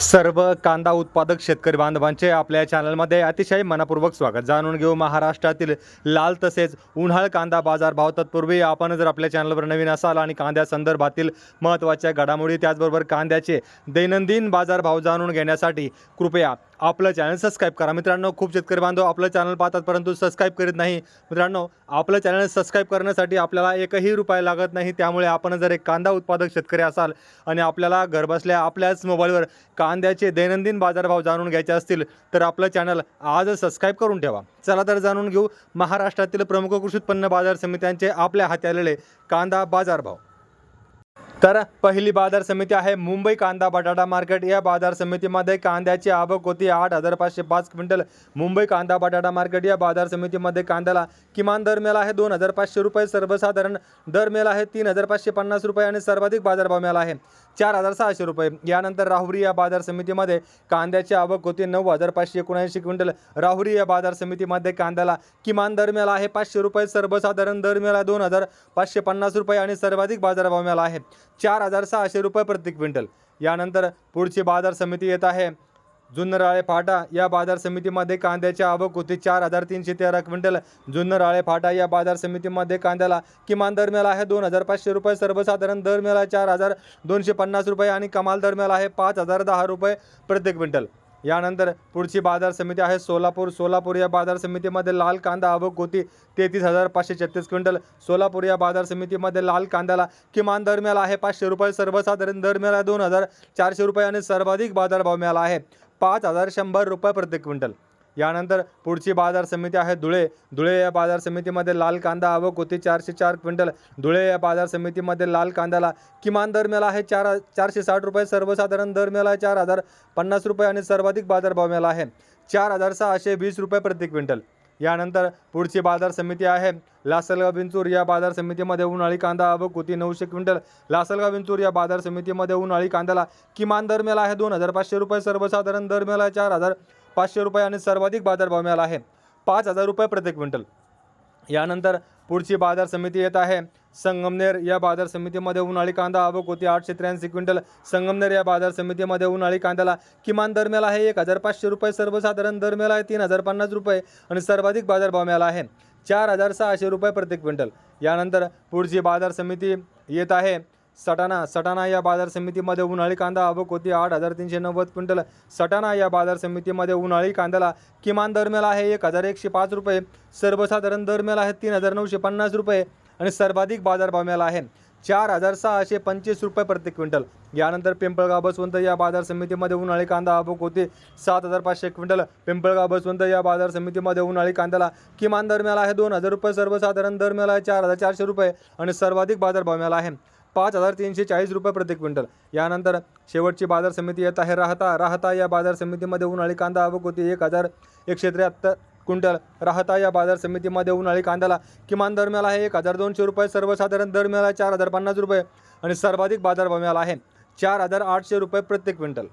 सर्व कांदा उत्पादक शेतकरी बांधवांचे आपल्या चॅनलमध्ये अतिशय मनपूर्वक स्वागत. जाणून घेऊ महाराष्ट्रातील लाल तसेच उन्हाळ कांदा बाजार भाव तत्पूर्वी आपण जर आपल्या चॅनलवर नवीन असाल आणि कांद्यासंदर्भातील महत्त्वाच्या घडामोडी त्याचबरोबर कांद्याचे दैनंदिन बाजार भाव जाणून घेण्यासाठी कृपया आपलं चॅनल सबस्क्राईब करा. मित्रांनो खूप शेतकरी बांधव आपलं चॅनल पाहतात परंतु सबस्क्राईब करीत नाही. मित्रांनो आपलं चॅनल सबस्क्राईब करण्यासाठी आपल्याला एकही रुपया लागत नाही. त्यामुळे आपण जर एक कांदा उत्पादक शेतकरी असाल आणि आपल्याला घरबसल्या आपल्याच मोबाईलवर कांद्याचे दैनंदिन बाजारभाव जाणून घ्यायचे असतील तर आपलं चॅनल आज सबस्क्राईब करून ठेवा. चला तर जाणून घेऊ महाराष्ट्रातील प्रमुख कृषी उत्पन्न बाजार समित्यांचे आपल्या हाती आलेले कांदा बाजारभाव. तर पहिली बाजार समिती आहे मुंबई कांदा बटाटा मार्केट. या बाजार समितीमध्ये कांद्याची आवक होती आठ हजार पाचशे पाच क्विंटल. मुंबई कांदा बटाटा मार्केट या बाजार समितीमध्ये कांद्याला किमान दर मिळाला आहे दोन हजार पाचशे रुपये. सर्वसाधारण दर मिळाला आहे तीन हजार पाचशे पन्नास रुपये आणि सर्वाधिक बाजारभाव मिळाला आहे चार हजार सहाशे रुपये. यानंतर राहुरी या बाजार समितीमध्ये कांद्याची आवक होती नऊ हजार पाचशे एकोणऐंशी क्विंटल. राहुरी या बाजार समितीमध्ये कांद्याला किमान दर मिळाला आहे पाचशे रुपये. सर्वसाधारण दर मिळाला दोन हजार पाचशे पन्नास रुपये आणि सर्वाधिक बाजारभाव मिळाला आहे. चार हजार सहाशे रुपये प्रति क्विंटल. यानंतर पुढची बाजार समिती येत आहे. जुन्नराळे फाटा या बाजार समितीमध्ये कांद्याची आवक होती चार हजार तीनशे तेरा क्विंटल. जुन्नराळे फाटा या बाजार समितीमध्ये कांद्याला किमान दर मिळाला आहे दोन हजार पाचशे रुपये सर्वसाधारण दर मिळाला चार हजार दोनशे पन्नास रुपये आणि कमाल दर मिळाला आहे पाच हजार दहा रुपये प्रति क्विंटल. यानंतर पुढची बाजार समिती आहे सोलापूर. सोलापूर या बाजार समितीमध्ये लाल कांदा आवक होती तेहतीस हजार पाचशे छत्तीस क्विंटल. सोलापूर या बाजार समितीमध्ये लाल कांद्याला किमान दर मिळाला आहे पाचशे रुपये सर्वसाधारण दर मिळाला दोन हजार चारशे रुपये आणि सर्वाधिक बाजारभाव मिळाला आहे पाच हजार शंभर रुपये प्रति क्विंटल. यानंतर पुढची बाजार समिती आहे धुळे. धुळे या बाजार समितीमध्ये लाल कांदा आवक होती चारशे चार क्विंटल. धुळे या बाजार समितीमध्ये लाल कांद्याला किमान दर मिळाला आहे चार चारशे साठ रुपये सर्वसाधारण दर मिळाला आहे चार हजार पन्नास रुपये आणि सर्वाधिक बाजारभाव मिळाला आहे चार हजार सहाशे वीस रुपये प्रति क्विंटल. यानंतर पुढची बाजार समिती आहे लासलगाव बिंचूर या बाजार समितीमध्ये उन्हाळी कांदा आवक होती नऊशे क्विंटल. लासलगाव बिंचूर या बाजार समितीमध्ये उन्हाळी कांद्याला किमान दर मिळाला आहे दोन हजार पाचशे रुपये सर्वसाधारण दर मिळाला आहे चार हजार पाचशे रुपये आणि सर्वाधिक बाजारभाव मिळाला आहे. पाच हजार रुपये प्रति क्विंटल. यानंतर पुढची बाजार समिती येत आहे. संगमनेर या बाजार समितीमध्ये उन्हाळी कांदा आवक होती आठशे त्र्याऐंशी क्विंटल. संगमनेर या बाजार समितीमध्ये उन्हाळी कांद्याला किमान दर मिळाला आहे एक हजार पाचशे रुपये सर्वसाधारण दर मिळाला आहे तीन हजार पन्नास रुपये आणि सर्वाधिक बाजारभाव मिळाला आहे. चार हजार सहाशे रुपये प्रति क्विंटल. यानंतर पुढची बाजार समिती येत आहे. सटाणा सटाणा या बाजार समितीमध्ये उन्हाळी कांदा आवक होती. आठ हजार तीनशे नव्वद क्विंटल सटाणा या बाजार समितीमध्ये उन्हाळी कांद्याला किमान दरम्याला आहे एक हजार एकशे पाच रुपये. सर्वसाधारण दर आहे तीन हजार नऊशे पन्नास रुपये आणि सर्वाधिक बाजारभाव मिळाला आहे चार हजार सहाशे पंचवीस रुपये प्रति क्विंटल. यानंतर पिंपळगाव बसवंत या बाजार समितीमध्ये उन्हाळी कांदा आवक होती. सात हजार पाचशे क्विंटल पिंपळगाव बसवंत या बाजार समितीमध्ये उन्हाळी कांद्याला किमान दर मिळाला आहे दोन हजार रुपये. सर्वसाधारण दर मिळाला आहे चार हजार चारशे रुपये आणि सर्वाधिक बाजारभाव मिळाला आहे. पाच हजार तीनशे चाळीस रुपये प्रति क्विंटल. यानंतर शेवटची बाजार समिती येत आहे. राहता राहता या बाजार समितीमध्ये उन्हाळी कांदा आवक होती. एक हजार एकशे त्र्याहत्तर क्विंटल. राहता या बाजार समितीमध्ये उन्हाळी कांद्याला किमान दर मिळाला आहे. एक हजार दोनशे रुपये. सर्वसाधारण दर मिळाला चार हजार पन्नास रुपये. आणि सर्वाधिक बाजारभाव मिळाला आहे. चार हजार आठशे रुपये प्रत्येक क्विंटल.